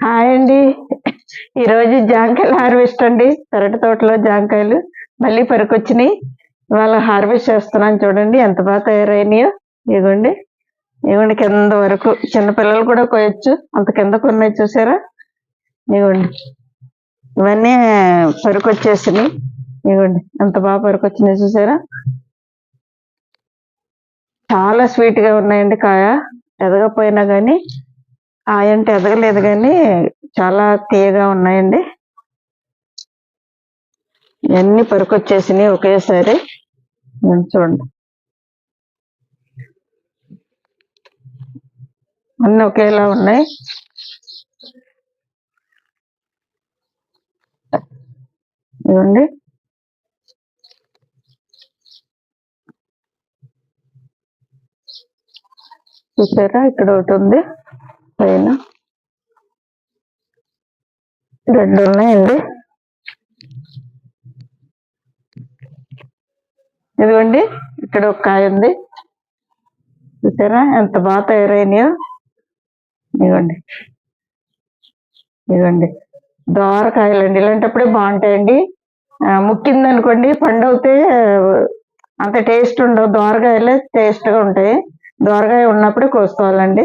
Hi అండి. ఈరోజు జాంకాయలు హార్వెస్ట్ అండి. పెరటి తోటలో జాంకాయలు మళ్ళీ పరుకొచ్చినాయి ఇవాళ హార్వెస్ట్ చేస్తున్నాను చూడండి. ఎంత బాగా తయారైనాయో. ఇదిగోండి. ఇదిగోండి కింద వరకు చిన్నపిల్లలు కూడా కోయొచ్చు. అంత కింద ఉన్నాయి చూసారా? ఇదిగోండి. ఇవన్నీ పరుకొచ్చేసినాయి ఇదిగోండి ఎంత బాగా పరుకొచ్చినాయి చూసారా? చాలా స్వీట్గా ఉన్నాయండి కాయ. ఎదగపోయినా కానీ అంటే ఎదగలేదు కానీ చాలా తీయగా ఉన్నాయండి. ఇవన్నీ పరుకొచ్చేసినాయి ఒకేసారి చూడండి. అన్నీ ఒకేలా ఉన్నాయి. ఇదిగోండి. చూసారా? ఇక్కడ ఒకటి ఉంది. పైన రెండు ఉన్నాయండి ఇదిగోండి ఇక్కడ ఒక కాయ ఉంది. చూసారా? ఎంత బాగా తయారైనాయో. ఇదిగోండి. ఇదిగోండి. దోరకాయలండి ఇలాంటప్పుడే బాగుంటాయండి. ముక్కింది అనుకోండి పండు అవుతే అంత టేస్ట్ ఉండవు. దోరకాయలే టేస్ట్గా ఉంటాయి. దోరకాయ ఉన్నప్పుడే కోసుకోవాలండి.